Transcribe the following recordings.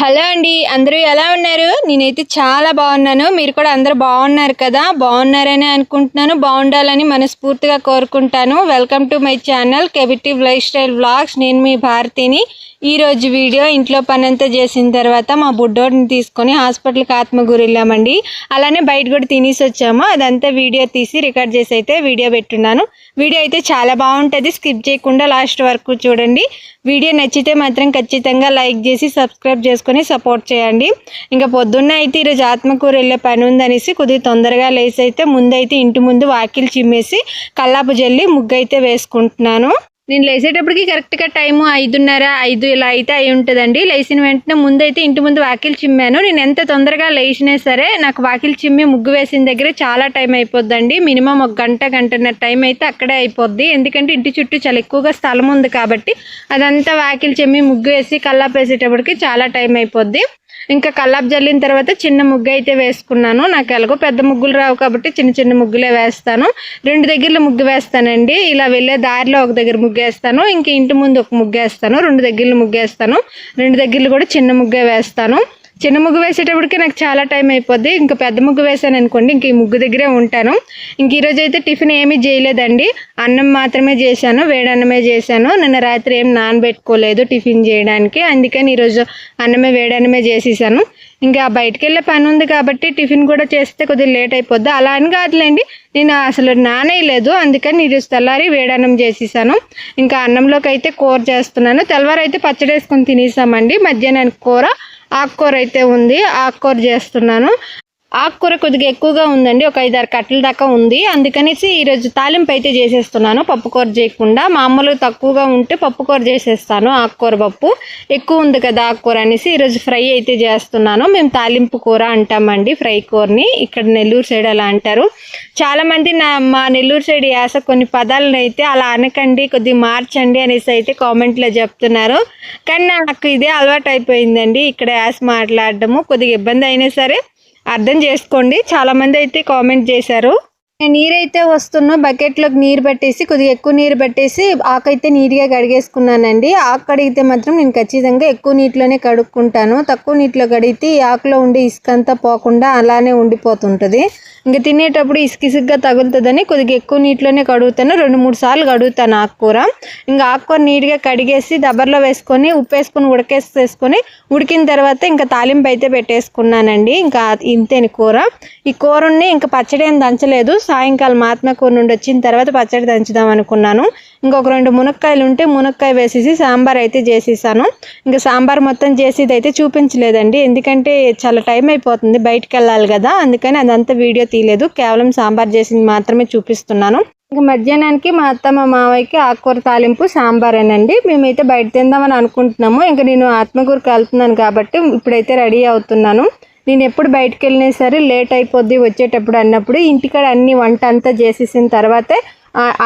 Hello అండి అందరూ ఎలా ఉన్నారు? నేనైతే చాలా బాగున్నాను. మీరు కూడా అందరూ బాగున్నారు కదా? బాగున్నారని అనుకుంటున్నాను. బాగుండాలని మనస్ఫూర్తిగా కోరుకుంటాను. వెల్కమ్ టు మై ఛానల్ కెవిటివ్ లైఫ్ స్టైల్ వ్లాగ్స్ నేను మీ భారతిని. ఈ రోజు వీడియో ఇంట్లో పని అంతా చేసిన తర్వాత మా బుడ్డోడిని తీసుకొని హాస్పిటల్కి ఆత్మగూరు వెళ్ళామండి అలానే బయట కూడా తినేసి వచ్చాము. అదంతా వీడియో తీసి రికార్డ్ చేసి అయితే వీడియో పెట్టున్నాను. వీడియో అయితే చాలా బాగుంటుంది. స్కిప్ చేయకుండా లాస్ట్ వరకు చూడండి. వీడియో నచ్చితే మాత్రం ఖచ్చితంగా లైక్ చేసి సబ్స్క్రైబ్ చేసుకొని సపోర్ట్ చేయండి. ఇంకా పొద్దున్న అయితే ఈరోజు ఆత్మకూర వెళ్ళే పని ఉందనేసి కొద్దిగా తొందరగా లేసి అయితే ముందైతే ఇంటి ముందు వాకిలు చిమ్మేసి కల్లాపు జల్లి ముగ్గు అయితే వేసుకుంటున్నాను. నేను లేసేటప్పటికి కరెక్ట్గా టైము ఐదున్నర ఐదు ఇలా అయితే అయి ఉంటుందండి. లేచిన వెంటనే ముందైతే ఇంటి ముందు వాకిలు చిమ్మాను. నేను ఎంత తొందరగా లేచినా సరే నాకు వాకిలు చిమ్మి ముగ్గు వేసిన దగ్గర చాలా టైం అయిపోద్దండి. మినిమం ఒక గంట గంటన్నర టైం అయితే అక్కడే అయిపోద్ది. ఎందుకంటే ఇంటి చుట్టూ చాలా ఎక్కువగా స్థలం ఉంది కాబట్టి అదంతా వాకిలు చిమ్మి ముగ్గు వేసి కల్లాపేసేటప్పటికి చాలా టైం అయిపోద్ది. ఇంకా కల్లాపు జల్లిన తర్వాత చిన్న ముగ్గు అయితే వేసుకున్నాను. నాకు ఎలాగో పెద్ద ముగ్గులు రావు కాబట్టి చిన్న చిన్న ముగ్గులే వేస్తాను. రెండు దగ్గరలో ముగ్గు వేస్తానండి. ఇలా వెళ్ళే దారిలో ఒక దగ్గర ముగ్గు వేస్తాను. ఇంక ఇంటి ముందు ఒక ముగ్గు వేస్తాను. రెండు దగ్గరలో ముగ్గు వేస్తాను. రెండు దగ్గరలో కూడా చిన్న ముగ్గే వేస్తాను. చిన్న ముగ్గు వేసేటప్పటికి నాకు చాలా టైం అయిపోద్ది. ఇంకా పెద్ద ముగ్గు వేసాను అనుకోండి ఇంక ఈ ముగ్గు దగ్గరే ఉంటాను. ఇంక ఈరోజు అయితే టిఫిన్ ఏమీ చేయలేదండి. అన్నం మాత్రమే చేశాను వేడన్నమే చేశాను. నిన్న రాత్రి ఏం నానబెట్టుకోలేదు టిఫిన్ చేయడానికి. అందుకని ఈరోజు అన్నమే వేడన్నమే చేసేసాను. ఇంకా బయటికి వెళ్ళే పని ఉంది కాబట్టి టిఫిన్ కూడా చేస్తే కొద్దిగా లేట్ అయిపోద్ది. అలా అని కాదులేండి నేను అసలు నానేయలేదు. అందుకని ఈరోజు తెల్లారి వేడన్నం చేసేసాను. ఇంకా అన్నంలోకి అయితే కూర చేస్తున్నాను. తెల్లవారు అయితే పచ్చడి వేసుకొని తినేసామండి. మధ్యాహ్నానికి కూర ఆకుకూర అయితే ఉంది ఆకుకూర చేస్తున్నాను. ఆకుకూర కొద్దిగా ఎక్కువగా ఉందండి. ఒక ఐదారు కట్టల దాకా ఉంది. అందుకనేసి ఈరోజు తాలింపు అయితే చేసేస్తున్నాను. పప్పుకూర చేయకుండా మామూలుగా తక్కువగా ఉంటే పప్పుకూర చేసేస్తాను. ఆకుకూర పప్పు ఎక్కువ ఉంది కదా ఆకుకూర అనేసి ఈరోజు ఫ్రై అయితే చేస్తున్నాను. మేము తాలింపు కూర అంటామండి ఫ్రై కూరని. ఇక్కడ నెల్లూరు సైడ్ అలా అంటారు. చాలామంది నా మా నెల్లూరు సైడ్ యాస కొన్ని పదాలను అయితే అలా అనకండి కొద్దిగా మార్చండి అనేసి అయితే కామెంట్లో చెప్తున్నారు. కానీ నాకు ఇదే అలవాటు అయిపోయిందండి. ఇక్కడ యాస మాట్లాడడము. కొద్దిగా ఇబ్బంది అయినా సరే అర్థం చేసుకోండి. చాలామంది అయితే కామెంట్ చేశారు. నీరైతే వస్తున్నా బకెట్లోకి నీరు పెట్టేసి కొద్దిగా ఎక్కువ నీరు పెట్టేసి ఆకైతే నీట్గా కడిగేసుకున్నానండి. ఆకు కడిగితే మాత్రం నేను ఖచ్చితంగా ఎక్కువ నీటిలోనే కడుక్కుంటాను. తక్కువ నీటిలో కడిగితే ఈ ఆకులో ఉండే ఇసుక అంతా పోకుండా అలానే ఉండిపోతుంటుంది. ఇంకా తినేటప్పుడు ఇసుక ఇసుగ్గా తగులుతుందని కొద్దిగా ఎక్కువ నీటిలోనే కడుగుతాను. రెండు మూడు సార్లు కడుగుతాను ఆకుకూర. ఇంకా ఆకుకూర నీట్గా కడిగేసి దబ్బర్లో వేసుకొని ఉప్పు వేసుకొని ఉడకేసేసుకొని ఉడికిన తర్వాత ఇంకా తాలింపు అయితే పెట్టేసుకున్నానండి. ఇంకా ఇంతేని కూర. ఈ కూరని ఇంకా పచ్చడి ఏం దంచలేదు. సాయంకాలం ఆత్మకూర నుండి వచ్చిన తర్వాత పచ్చడి దంచుదాం అనుకున్నాను. ఇంకొక రెండు మునక్కాయలు ఉంటే మునక్కాయ వేసేసి సాంబార్ అయితే చేసేసాను. ఇంకా సాంబార్ మొత్తం చేసేది అయితే చూపించలేదండి. ఎందుకంటే చాలా టైం అయిపోతుంది బయటికి వెళ్ళాలి కదా. అందుకని అదంతా వీడియో తీయలేదు. కేవలం సాంబార్ చేసింది మాత్రమే చూపిస్తున్నాను. ఇంకా మధ్యాహ్నానికి మా అత్త మా మావయ్యకి ఆకుకూర తాలింపు సాంబారేనండి. మేమైతే బయట తిందామని అనుకుంటున్నాము. ఇంకా నేను ఆత్మకూరుకి వెళ్తున్నాను కాబట్టి ఇప్పుడైతే రెడీ అవుతున్నాను. నేను ఎప్పుడు బయటకు వెళ్ళినా సరే లేట్ అయిపోద్ది వచ్చేటప్పుడు అన్నప్పుడు ఇంటికాడ అన్ని వంట అంతా చేసేసిన తర్వాతే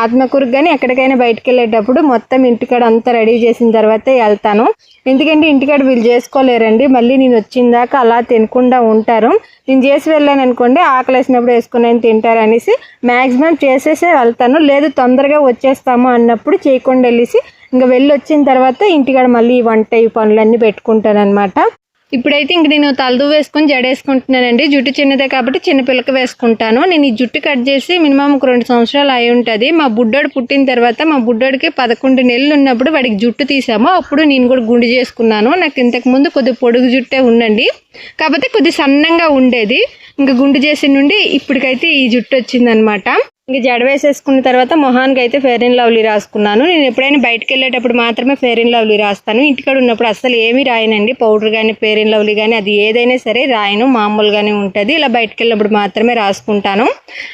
ఆత్మకూరుకు కానీ ఎక్కడికైనా బయటకు వెళ్ళేటప్పుడు మొత్తం ఇంటికాడ అంతా రెడీ చేసిన తర్వాతే వెళ్తాను. ఎందుకంటే ఇంటికాడ వీళ్ళు చేసుకోలేరండి. మళ్ళీ నేను వచ్చిన దాకా అలా తినకుండా ఉంటారు. నేను చేసి వెళ్ళాను అనుకోండి ఆకలి వేసినప్పుడు వేసుకుని తింటారు అనేసి మ్యాక్సిమం చేసేసే వెళ్తాను. లేదు తొందరగా వచ్చేస్తాము అన్నప్పుడు చేయకుండా వెళ్ళేసి ఇంకా వెళ్ళి వచ్చిన తర్వాత ఇంటికాడ మళ్ళీ ఈ వంట ఈ పనులన్నీ పెట్టుకుంటాను అనమాట ఇప్పుడైతే ఇంక నేను తలదు వేసుకొని జడేసుకుంటున్నానండి జుట్టు చిన్నదే కాబట్టి చిన్నపిల్లకి వేసుకుంటాను. నేను ఈ జుట్టు కట్ చేసి మినిమం ఒక రెండు సంవత్సరాలు అయి ఉంటుంది. మా బుడ్డోడు పుట్టిన తర్వాత మా బుడ్డోడికి పదకొండు నెలలు ఉన్నప్పుడు వాడికి జుట్టు తీసాము. అప్పుడు నేను కూడా గుండు చేసుకున్నాను. నాకు ఇంతకు ముందు కొద్ది పొడుగు జుట్టే ఉండండి. కాకపోతే కొద్ది సన్నంగా ఉండేది. ఇంకా గుండు చేసి నుండి ఇప్పటికైతే ఈ జుట్టు వచ్చిందనమాట. ఇంక జడ వేసేసుకున్న తర్వాత మొహానికి అయితే ఫెయిర్ అండ్ లవ్లీ రాసుకున్నాను. నేను ఎప్పుడైనా బయటకు వెళ్ళేటప్పుడు మాత్రమే ఫెయిర్ అండ్ లవ్లీ రాస్తాను. ఇంటికాడ ఉన్నప్పుడు అసలు ఏమీ రాయనండి. పౌడర్ కానీ ఫెయిర్ అండ్ లవ్లీ కానీ అది ఏదైనా సరే రాయను. మామూలుగానే ఉంటుంది. ఇలా బయటకు వెళ్ళినప్పుడు మాత్రమే రాసుకుంటాను.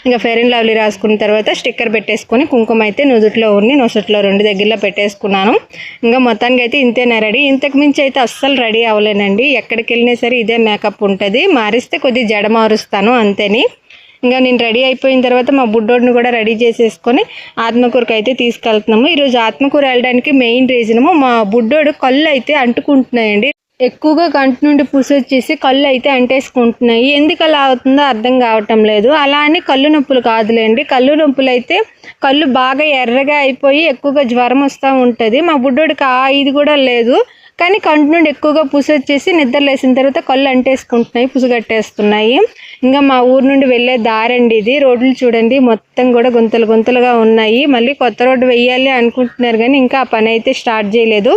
ఇంకా ఫెయిర్ అండ్ లవ్లీ రాసుకున్న తర్వాత స్టిక్కర్ పెట్టేసుకొని కుంకుమ అయితే నుదుట్లో ఉండి నొసట్లో రెండు దగ్గరలో పెట్టేసుకున్నాను. ఇంకా మొత్తానికి అయితే ఇంతేనా రెడీ. ఇంతకు మించి అయితే అస్సలు రెడీ అవ్వలేనండి. ఎక్కడికి వెళ్ళినా సరే ఇదే మేకప్ ఉంటుంది. మారిస్తే కొద్దిగా జడ మారుస్తాను అంతేని. ఇంకా నేను రెడీ అయిపోయిన తర్వాత మా బుడ్డోడిని కూడా రెడీ చేసేసుకొని ఆత్మకూరకు అయితే తీసుకెళ్తున్నాము. ఈరోజు ఆత్మకూర వెళ్ళడానికి మెయిన్ రీజనము మా బుడ్డోడు కళ్ళు అయితే అంటుకుంటున్నాయండి. ఎక్కువగా కంటి నుండి పూసొచ్చేసి కళ్ళు అయితే అంటేసుకుంటున్నాయి. ఎందుకు అలా అవుతుందో అర్థం కావటం లేదు. అలా అని కళ్ళు నొప్పులు కాదులేండి. కళ్ళు నొప్పులు అయితే కళ్ళు బాగా ఎర్రగా అయిపోయి ఎక్కువగా జ్వరం వస్తూ ఉంటుంది. మా బుడ్డోడికి ఆ ఇది కూడా లేదు. కానీ కంటి నుండి ఎక్కువగా పూసొచ్చేసి నిద్ర లేసిన తర్వాత కళ్ళు అంటేసుకుంటున్నాయి పుసుగట్టేస్తున్నాయి ఇంకా మా ఊరు నుండి వెళ్ళే దారండి ఇది. రోడ్లు చూడండి మొత్తం కూడా గుంతలు గుంతలుగా ఉన్నాయి. మళ్ళీ కొత్త రోడ్డు వెయ్యాలి అనుకుంటున్నారు కానీ ఇంకా ఆ పని అయితే స్టార్ట్ చేయలేదు.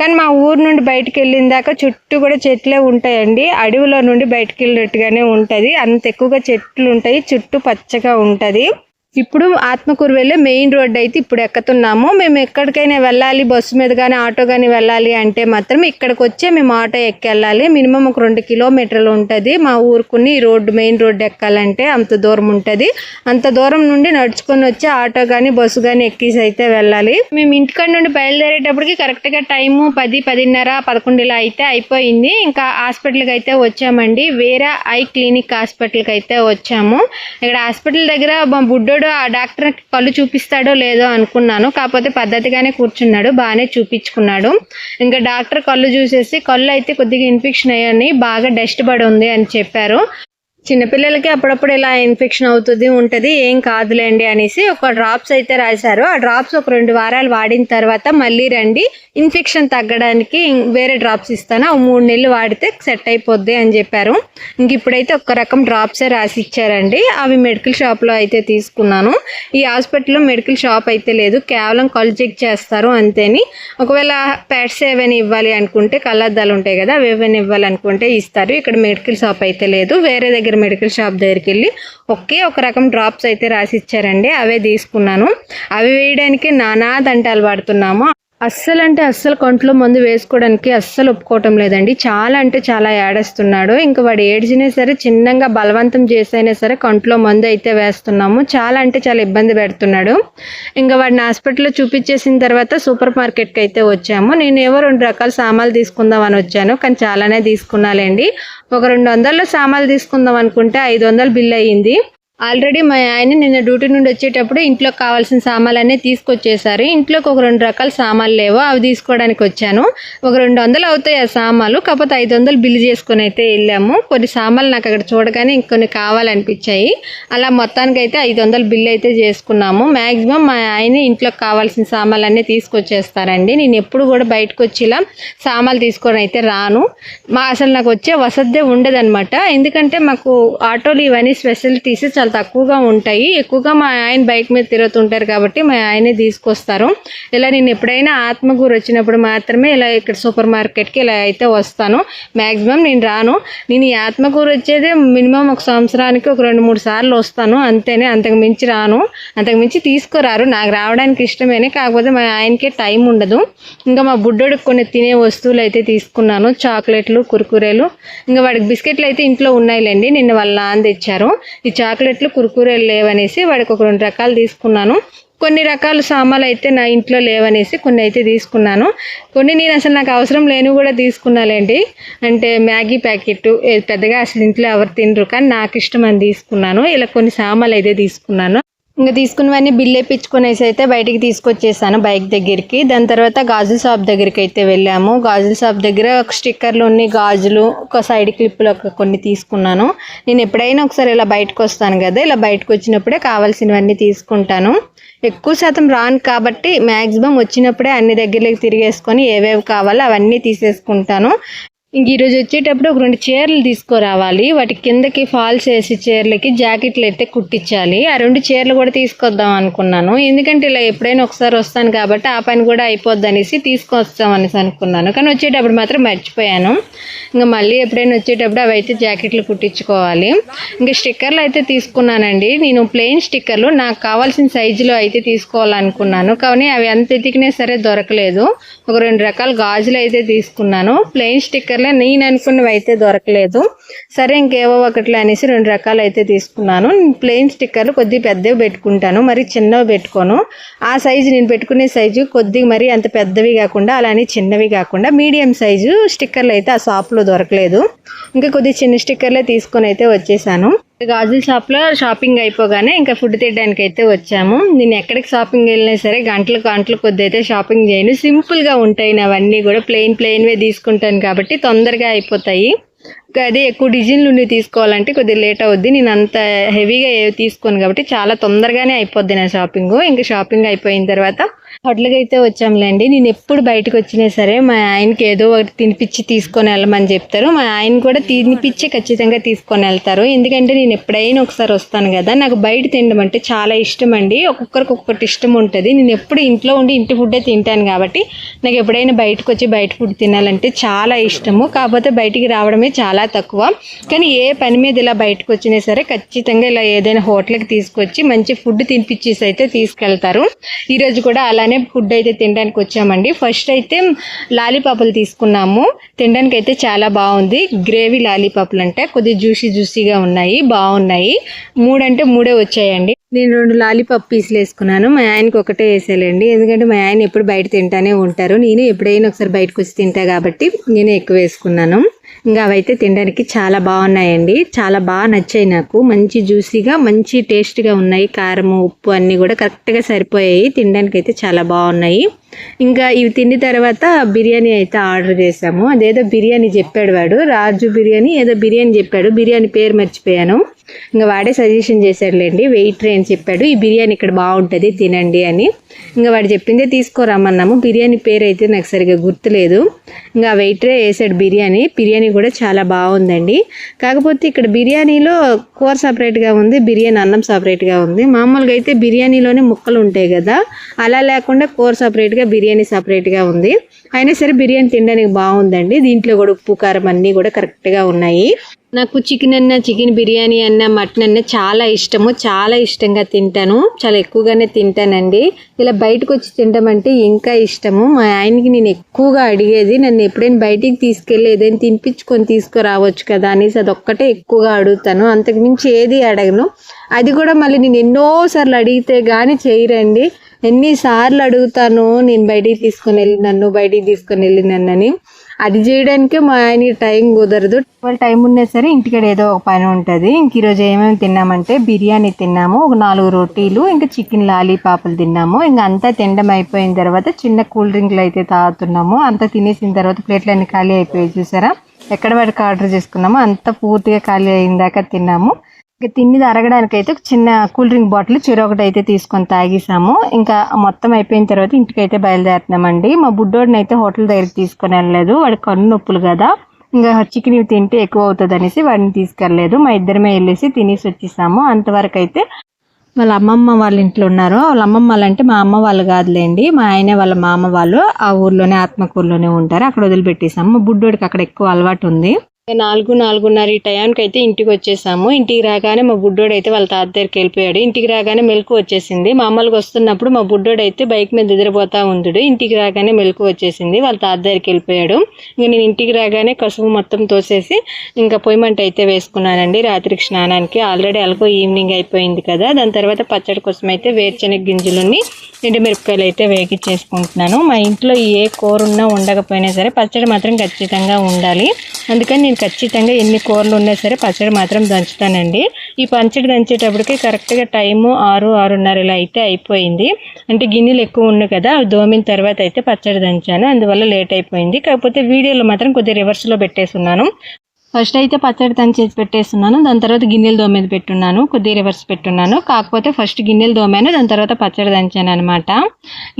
కానీ మా ఊరు నుండి బయటకు వెళ్ళిన దాకా చుట్టూ కూడా చెట్లే ఉంటాయండి. అడవిలో నుండి బయటకు వెళ్ళినట్టుగానే ఉంటుంది. అంత ఎక్కువగా చెట్లు ఉంటాయి చుట్టూ పచ్చగా ఉంటుంది. ఇప్పుడు ఆత్మకూరు వెళ్ళే మెయిన్ రోడ్ అయితే ఇప్పుడు ఎక్కుతున్నాము. మేము ఎక్కడికైనా వెళ్ళాలి బస్సు మీద కానీ ఆటో కానీ వెళ్ళాలి అంటే మాత్రం ఇక్కడికి వచ్చే మేము ఆటో ఎక్కెళ్ళాలి. మినిమం ఒక రెండు కిలోమీటర్లు ఉంటుంది. మా ఊరుకుని ఈ రోడ్డు మెయిన్ రోడ్డు ఎక్కాలంటే అంత దూరం ఉంటుంది. అంత దూరం నుండి నడుచుకొని వచ్చి ఆటో కానీ బస్సు కానీ ఎక్కేసి అయితే వెళ్ళాలి. మేము ఇంటికాడ నుండి బయలుదేరేటప్పటికి కరెక్ట్గా టైము పది పదిన్నర పదకొండు ఇలా అయితే అయిపోయింది. ఇంకా హాస్పిటల్కి అయితే వచ్చామండి. వేరే ఐ క్లినిక్ హాస్పిటల్కి అయితే వచ్చాము. ఇక్కడ హాస్పిటల్ దగ్గర మా బుడ్డోడు ఆ డాక్టర్ కళ్ళు చూపిస్తాడో లేదో అనుకున్నాను. కాకపోతే పద్ధతిగానే కూర్చున్నాడు. బాగానే చూపించుకున్నాడు. ఇంకా డాక్టర్ కళ్ళు చూసేసి కళ్ళు అయితే కొద్దిగా ఇన్ఫెక్షన్ అయ్యాయని బాగా డస్ట్ పడి ఉంది అని చెప్పారు. చిన్నపిల్లలకి అప్పుడప్పుడు ఇలా ఇన్ఫెక్షన్ అవుతుంది ఉంటుంది ఏం కాదులేండి అనేసి ఒక డ్రాప్స్ అయితే రాశారు. ఆ డ్రాప్స్ ఒక రెండు వారాలు వాడిన తర్వాత మళ్ళీ రండి ఇన్ఫెక్షన్ తగ్గడానికి ఇం- వేరే డ్రాప్స్ ఇస్తాను. ఆ మూడు నెలలు వాడితే సెట్ అయిపోద్ది అని చెప్పారు. ఇంక ఇప్పుడైతే ఒక రకం డ్రాప్సే రాసి ఇచ్చారండి. అవి మెడికల్ షాప్లో అయితే తీసుకున్నాను. ఈ హాస్పిటల్లో మెడికల్ షాప్ అయితే లేదు. కేవలం కళ్ళు చెక్ చేస్తారు అంతేని. ఒకవేళ ప్యాడ్స్ ఏవైనా ఇవ్వాలి అనుకుంటే కళ్ళద్దాలు ఉంటాయి కదా అవి ఏవైనా ఇవ్వాలి అనుకుంటే ఇస్తారు. ఇక్కడ మెడికల్ షాప్ అయితే లేదు. వేరే దగ్గర మెడికల్ షాప్ దగ్గరికి వెళ్ళి ఒకే ఒక రకం డ్రాప్స్ అయితే రాసి ఇచ్చారండి అవే తీసుకున్నాను. అవి వేయడానికి నానా దంటాలు పడుతున్నాము. అస్సలు అంటే అస్సలు కంట్లో మందు వేసుకోవడానికి అస్సలు ఒప్పుకోవటం లేదండి. చాలా అంటే చాలా ఏడేస్తున్నాడు. ఇంకా వాడు ఏడ్చినా సరే చిన్నగా బలవంతం చేసైనా సరే కంట్లో మందు అయితే వేస్తున్నాము. చాలా అంటే చాలా ఇబ్బంది పెడుతున్నాడు. ఇంకా వాడిని హాస్పిటల్లో చూపించేసిన తర్వాత సూపర్ మార్కెట్కి అయితే వచ్చాము. నేను ఏవో రెండు రకాల సామాన్లు తీసుకుందాం అని వచ్చాను. కానీ చాలానే తీసుకున్నాలేండి. ఒక రెండు వందల్లో సామాన్లు తీసుకుందాం అనుకుంటే ఐదు వందలు బిల్ అయ్యింది. ఆల్రెడీ మా ఆయన నిన్న డ్యూటీ నుండి వచ్చేటప్పుడు ఇంట్లో కావాల్సిన సామాన్లు అన్నీ తీసుకొచ్చేసారు. ఇంట్లోకి ఒక రెండు రకాల సామాన్లు లేవో. అవి తీసుకోవడానికి వచ్చాను. ఒక రెండు వందలు అవుతాయి ఆ సామాన్లు. కాకపోతే ఐదు వందలు బిల్ చేసుకొని అయితే వెళ్ళాము. కొన్ని సామాన్లు నాకు అక్కడ చూడగానే ఇంకొన్ని కావాలనిపించాయి. అలా మొత్తానికి అయితే ఐదు వందలు బిల్ అయితే చేసుకున్నాము. మ్యాక్సిమం మా ఆయన ఇంట్లోకి కావాల్సిన సామాన్లు అన్నీ తీసుకొచ్చేస్తారండి. నేను ఎప్పుడు కూడా బయటకు వచ్చేలా సామాన్లు తీసుకొని అయితే రాను. మా అసలు నాకు వచ్చే వసతే ఉండదన్నమాట. ఎందుకంటే మాకు ఆటోలు ఇవన్నీ ఫెసిలిటీస్ చాలా తక్కువగా ఉంటాయి. ఎక్కువగా మా ఆయన బైక్ మీద తిరుగుతుంటారు కాబట్టి మా ఆయనే తీసుకొస్తారు. ఇలా నేను ఎప్పుడైనా ఆత్మకూరు వచ్చినప్పుడు మాత్రమే ఇలా ఇక్కడ సూపర్ మార్కెట్కి ఇలా అయితే వస్తాను. మ్యాక్సిమం నేను రాను. నేను ఈ ఆత్మకూరు వచ్చేది మినిమం ఒక సంవత్సరానికి ఒక రెండు మూడు సార్లు వస్తాను. అంతేనే అంతకు మించి రాను. అంతకు మించి తీసుకురారు. నాకు రావడానికి ఇష్టమేనే. కాకపోతే మా ఆయనకే టైం ఉండదు. ఇంకా మా బుడ్డోడికి కొన్ని తినే వస్తువులు అయితే తీసుకున్నాను. చాక్లెట్లు కుర్కురేలు. ఇంకా వాడికి బిస్కెట్లు అయితే ఇంట్లో ఉన్నాయిలేండి. నిన్న వాళ్ళ నాన్న తెచ్చారు. ఈ చాక్లెట్ చాక్లెట్లు కుర్కురేలు లేవనేసి వాడికి ఒక రెండు రకాలు తీసుకున్నాను. కొన్ని రకాల సామాన్లు అయితే నా ఇంట్లో లేవనేసి కొన్ని అయితే తీసుకున్నాను. కొన్ని నేను అసలు నాకు అవసరం లేనివి కూడా తీసుకున్నాలేండి అంటే మ్యాగీ ప్యాకెట్ పెద్దగా అసలు ఇంట్లో ఎవరు తినరు కానీ నాకు ఇష్టం అని తీసుకున్నాను. ఇలా కొన్ని సామాన్లు అయితే తీసుకున్నాను. ఇంకా తీసుకున్నవన్నీ బిల్ వేయించుకునేసి అయితే బయటికి తీసుకొచ్చేసాను బైక్ దగ్గరికి. దాని తర్వాత గాజుల షాప్ దగ్గరికి అయితే వెళ్ళాము. గాజుల షాప్ దగ్గర ఒక స్టిక్కర్లు ఉన్నాయి గాజులు ఒక సైడ్ క్లిప్లు ఒక కొన్ని తీసుకున్నాను. నేను ఎప్పుడైనా ఒకసారి ఇలా బయటకు వస్తాను కదా ఇలా బయటకు వచ్చినప్పుడే కావాల్సినవన్నీ తీసుకుంటాను. ఎక్కువ శాతం రాను కాబట్టి మ్యాక్సిమం వచ్చినప్పుడే అన్ని దగ్గరలోకి తిరిగేసుకొని ఏవేవి కావాలో అవన్నీ తీసేసుకుంటాను. ఇంక ఈరోజు వచ్చేటప్పుడు ఒక రెండు చీరలు తీసుకురావాలి. వాటి కిందకి ఫాల్స్ వేసి చీరలకి జాకెట్లు అయితే కుట్టించాలి. ఆ రెండు చీరలు కూడా తీసుకొద్దాం అనుకున్నాను. ఎందుకంటే ఇలా ఎప్పుడైనా ఒకసారి వస్తాను కాబట్టి ఆ పని కూడా అయిపోద్ది అనేసి తీసుకొస్తాం అనేసి అనుకున్నాను. కానీ వచ్చేటప్పుడు మాత్రం మర్చిపోయాను. ఇంకా మళ్ళీ ఎప్పుడైనా వచ్చేటప్పుడు అవి అయితే జాకెట్లు కుట్టించుకోవాలి. ఇంకా స్టిక్కర్లు అయితే తీసుకున్నానండి. నేను ప్లెయిన్ స్టిక్కర్లు నాకు కావాల్సిన సైజులో అయితే తీసుకోవాలనుకున్నాను. కానీ అవి ఎంత ఎతికినా సరే దొరకలేదు. ఒక రెండు రకాల గాజులు అయితే తీసుకున్నాను. ప్లెయిన్ స్టిక్కర్లు నేను అనుకున్నవి అయితే దొరకలేదు. సరే ఇంకేవో ఒకటి అనేసి రెండు రకాలు అయితే తీసుకున్నాను. ప్లెయిన్ స్టిక్కర్లు కొద్దిగా పెద్దవి పెట్టుకుంటాను. మరి చిన్నవి పెట్టుకోను. ఆ సైజు నేను పెట్టుకునే సైజు కొద్దిగా మరి అంత పెద్దవి కాకుండా అలానే చిన్నవి కాకుండా మీడియం సైజు స్టిక్కర్లు అయితే ఆ షాప్లో దొరకలేదు. ఇంకా కొద్దిగా చిన్న స్టిక్కర్లే తీసుకొని అయితే వచ్చేసాను. గాజుల షాప్లో షాపింగ్ అయిపోగానే ఇంకా ఫుడ్ తినడానికి అయితే వచ్చాము. నేను ఎక్కడికి షాపింగ్ వెళ్ళినా సరే గంటలు గంటలు కొద్ది అయితే షాపింగ్ చేయను సింపుల్గా ఉంటాయి. అవన్నీ కూడా ప్లెయిన్ ప్లెయిన్వే తీసుకుంటాను కాబట్టి తొందరగా అయిపోతాయి. అదే ఎక్కువ డిజైన్లు ఉండి తీసుకోవాలంటే కొద్దిగా లేట్ అవుద్ది. నేను అంత హెవీగా తీసుకోను కాబట్టి చాలా తొందరగానే అయిపోద్ది నా షాపింగ్. ఇంకా షాపింగ్ అయిపోయిన తర్వాత హోటల్కి అయితే వచ్చాంలేండి. నేను ఎప్పుడు బయటకు వచ్చినా సరే మా ఆయనకి ఏదో ఒకటి తినిపించి తీసుకొని వెళ్ళమని చెప్తారు. మా ఆయన కూడా తినిపించి ఖచ్చితంగా తీసుకొని వెళ్తారు. ఎందుకంటే నేను ఎప్పుడైనా ఒకసారి వస్తాను కదా. నాకు బయట తినడం అంటే చాలా ఇష్టం అండి. ఒక్కొక్కరికి ఒక్కొక్కటి ఇష్టం ఉంటుంది. నేను ఎప్పుడు ఇంట్లో ఉండి ఇంటి ఫుడ్డే తింటాను కాబట్టి నాకు ఎప్పుడైనా బయటకు వచ్చి బయట ఫుడ్ తినాలంటే చాలా ఇష్టము. కాకపోతే బయటికి రావడమే చాలా తక్కువ. కానీ ఏ పని మీద ఇలా బయటకు వచ్చినా సరే ఖచ్చితంగా ఇలా ఏదైనా హోటల్కి తీసుకొచ్చి మంచి ఫుడ్ తినిపించేసి అయితే తీసుకెళ్తారు. ఈరోజు కూడా అలానే ఫుడ్ అయితే తినడానికి వచ్చామండి. ఫస్ట్ అయితే లాలీపాపులు తీసుకున్నాము. తినడానికి అయితే చాలా బాగుంది. గ్రేవీ లాలీపాపులు అంటే కొద్దిగా జ్యూసీ జ్యూసీగా ఉన్నాయి బాగున్నాయి. మూడంటే మూడే వచ్చాయండి. నేను రెండు లాలీపాప్ పీసులు వేసుకున్నాను. మా ఆయనకి ఒకటే వేసేయాలండి. ఎందుకంటే మా ఆయన ఎప్పుడు బయట తింటానే ఉంటారు. నేను ఎప్పుడైనా ఒకసారి బయటకు వచ్చి తింటా కాబట్టి నేను ఎక్కువ వేసుకున్నాను. ఇంకా అవైతే తినడానికి చాలా బాగున్నాయండి. చాలా బాగా నచ్చాయి నాకు. మంచి జ్యూసీగా మంచి టేస్ట్గా ఉన్నాయి. కారం ఉప్పు అన్నీ కూడా కరెక్ట్గా సరిపోయాయి. తినడానికి అయితే చాలా బాగున్నాయి. ఇంకా ఇవి తిన్న తర్వాత బిర్యానీ అయితే ఆర్డర్ చేసాము అదేదో బిర్యానీ చెప్పాడు వాడు. రాజు బిర్యానీ ఏదో బిర్యానీ చెప్పాడు. బిర్యానీ పేరు మర్చిపోయాను. ఇంకా వాడే సజెషన్ చేశాడులేండి వెయిట్ అని చెప్పాడు. ఈ బిర్యానీ ఇక్కడ బాగుంటుంది తినండి అని. ఇంకా వాడు చెప్పిందే తీసుకోరమ్మన్నాము బిర్యానీ పేరు అయితే నాకు సరిగ్గా గుర్తులేదు. ఇంకా వెయిటరే వేసాడు బిర్యానీ. బిర్యానీ కూడా చాలా బాగుందండి. కాకపోతే ఇక్కడ బిర్యానీలో కూర సపరేట్గా ఉంది బిర్యానీ అన్నం సపరేట్గా ఉంది. మామూలుగా అయితే బిర్యానీలోనే ముక్కలు ఉంటాయి కదా అలా లేకుండా కూర సపరేట్గా బిర్యానీ సపరేట్గా ఉంది. అయినా సరే బిర్యానీ తినడానికి బాగుందండి. దీంట్లో కూడా ఉప్పు కారం అన్నీ కూడా కరెక్ట్గా ఉన్నాయి. నాకు చికెన్ అన్న చికెన్ బిర్యానీ అన్న మటన్ అన్న చాలా ఇష్టము. చాలా ఇష్టంగా తింటాను. చాలా ఎక్కువగానే తింటానండి. ఇలా బయటకు వచ్చి తినడం అంటే ఇంకా ఇష్టము. మా ఆయనకి నేను ఎక్కువగా అడిగేది నన్ను ఎప్పుడైనా బయటికి తీసుకెళ్ళి ఏదైనా తినిపించుకొని తీసుకురావచ్చు కదా అనేసి అదొక్కటే ఎక్కువగా అడుగుతాను. అంతకుమించి ఏది అడగను. అది కూడా మళ్ళీ నేను ఎన్నోసార్లు అడిగితే కానీ చేయరండి. ఎన్నిసార్లు అడుగుతాను నేను బయటికి తీసుకొని వెళ్ళి నన్ను బయటికి తీసుకొని వెళ్ళి నన్నని. అది చేయడానికే మా ఆయన టైం కుదరదు. వాళ్ళు టైం ఉన్నా సరే ఇంటికాడ ఏదో ఒక పని ఉంటుంది. ఇంక ఈరోజు ఏమేమి తిన్నామంటే బిర్యానీ తిన్నాము ఒక నాలుగు రొటీలు ఇంకా చికెన్ లాలీపాపులు తిన్నాము. ఇంకా అంతా తినడం అయిపోయిన తర్వాత చిన్న కూల్ డ్రింక్లు అయితే తాగుతున్నాము. అంతా తినేసిన తర్వాత ప్లేట్లు అన్ని ఖాళీ అయిపోయాయి చూసారా? ఎక్కడ వరకు ఆర్డర్ చేసుకున్నామో అంత పూర్తిగా ఖాళీ అయిన దాకా తిన్నాము. ఇంకా తిన్నది అరగడానికి అయితే ఒక చిన్న కూల్ డ్రింక్ బాటిల్ చిరొకటి అయితే తీసుకొని తాగేసాము. ఇంకా మొత్తం అయిపోయిన తర్వాత ఇంటికి అయితే బయలుదేరుతున్నామండి. మా బుడ్డోడిని అయితే హోటల్ దగ్గరికి తీసుకొని వెళ్ళలేదు. వాడికి కన్ను నొప్పులు కదా. ఇంకా చికెన్ ఇవి తింటే ఎక్కువ అవుతుంది అనేసి వాడిని తీసుకెళ్ళలేదు. మా ఇద్దరమే వెళ్ళేసి తినేసి వచ్చేసాము. అంతవరకు అయితే వాళ్ళ అమ్మమ్మ వాళ్ళ ఇంట్లో ఉన్నారు. వాళ్ళ అమ్మమ్మ వాళ్ళంటే మా అమ్మ వాళ్ళు కాదులేండి. మా ఆయన వాళ్ళ మామ వాళ్ళు. ఆ ఊర్లోనే ఆత్మకూరులోనే ఉంటారు. అక్కడ వదిలిపెట్టేసాము. మా బుడ్డోడికి అక్కడ ఎక్కువ అలవాటు ఉంది. నాలుగు నాలుగున్నర ఈ టైంకి అయితే ఇంటికి వచ్చేసాము ఇంటికి రాగానే మా బుడ్డోడు అయితే వాళ్ళ తాత దగ్గరికి వెళ్ళిపోయాడు. ఇంటికి రాగానే మెలకు వచ్చేసింది. మామూలుగా వస్తున్నప్పుడు మా బుడ్డోడు అయితే బైక్ మీద నిద్రపోతా ఉందుడు ఇంటికి రాగానే మెలకు వచ్చేసింది. వాళ్ళ తాత దగ్గరికి వెళ్ళిపోయాడు. ఇంకా నేను ఇంటికి రాగానే కసుపు మొత్తం తోసేసి ఇంకా పొయ్యమంట అయితే వేసుకున్నానండి. రాత్రికి స్నానానికి. ఆల్రెడీ అలకో ఈవినింగ్ అయిపోయింది కదా. దాని తర్వాత పచ్చడి కోసం అయితే వేరుశనగ గింజలుని ఎండుమిరపకాయలు అయితే వేగించేసుకుంటున్నాను మా ఇంట్లో ఏ కూర ఉన్నా ఉండకపోయినా సరే పచ్చడి మాత్రం ఖచ్చితంగా ఉండాలి. అందుకని నేను ఖచ్చితంగా ఎన్ని కూరలు ఉన్నా సరే పచ్చడి మాత్రం దంచుతానండి. ఈ పచ్చడి దంచేటప్పటికి కరెక్ట్గా టైము ఆరు ఆరున్నర ఇలా అయితే అయిపోయింది. అంటే గిన్నెలు ఎక్కువ ఉన్నాయి కదా అవి దోమిన తర్వాత అయితే పచ్చడి దంచాను. అందువల్ల లేట్ అయిపోయింది. కాకపోతే వీడియోలో మాత్రం కొద్దిగా రివర్స్లో పెట్టేస్తున్నాను ఫస్ట్ అయితే పచ్చడి దంచేసి పెట్టేస్తున్నాను దాని తర్వాత గిన్నెలు దోమేది పెట్టున్నాను కొద్దిగా రివర్స్ పెట్టున్నాను. కాకపోతే ఫస్ట్ గిన్నెలు దోమాను దాని తర్వాత పచ్చడి దంచాను అనమాట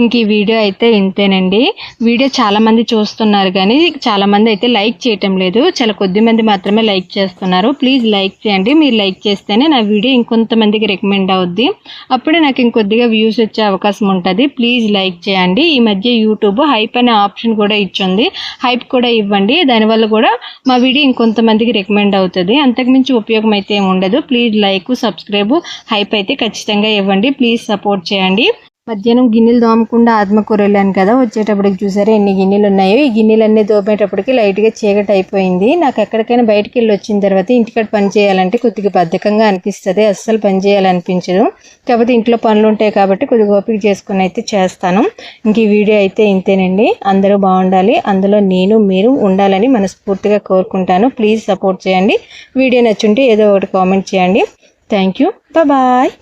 ఇంక ఈ వీడియో అయితే ఇంతేనండి. వీడియో చాలామంది చూస్తున్నారు కానీ చాలామంది అయితే లైక్ చేయటం లేదు. చాలా కొద్ది మంది మాత్రమే లైక్ చేస్తున్నారు. ప్లీజ్ లైక్ చేయండి. మీరు లైక్ చేస్తేనే నా వీడియో ఇంకొంతమందికి రికమెండ్ అవుద్ది. అప్పుడే నాకు ఇంకొద్దిగా వ్యూస్ వచ్చే అవకాశం ఉంటుంది. ప్లీజ్ లైక్ చేయండి. ఈ మధ్య యూట్యూబ్ హైప్ అనే ఆప్షన్ కూడా ఇచ్చింది. హైప్ కూడా ఇవ్వండి. దానివల్ల కూడా మా వీడియో ఇంకొంత కొంతమందికి రికమెండ్ అవుతుంది. అంతకుమించి ఉపయోగం అయితే ఏమి ఉండదు. ప్లీజ్ లైక్ సబ్స్క్రైబ్ హైప్ అయితే ఖచ్చితంగా ఇవ్వండి. ప్లీజ్ సపోర్ట్ చేయండి. మధ్యాహ్నం గిన్నెలు దోమకుండా ఆత్మకూర వెళ్ళాను కదా వచ్చేటప్పటికి చూసారా ఎన్ని గిన్నెలు ఉన్నాయో. ఈ గిన్నెలన్నీ తోపేటప్పటికి లైట్గా చీకటి అయిపోయింది. నాకు ఎక్కడికైనా బయటికి వెళ్ళి వచ్చిన తర్వాత ఇంటికాడ పని చేయాలంటే కొద్దిగా బద్ధకంగా అనిపిస్తుంది. అస్సలు పని చేయాలనిపించదు. కాకపోతే ఇంట్లో పనులు ఉంటాయి కాబట్టి కొద్దిగా ఓపిక చేసుకుని అయితే చేస్తాను. ఇంక ఈ వీడియో అయితే ఇంతేనండి. అందరూ బాగుండాలి. అందులో నేను మీరు ఉండాలని మనస్ఫూర్తిగా కోరుకుంటాను. ప్లీజ్ సపోర్ట్ చేయండి. వీడియో నచ్చుంటే ఏదో ఒకటి కామెంట్ చేయండి. Thank you. బాయ్.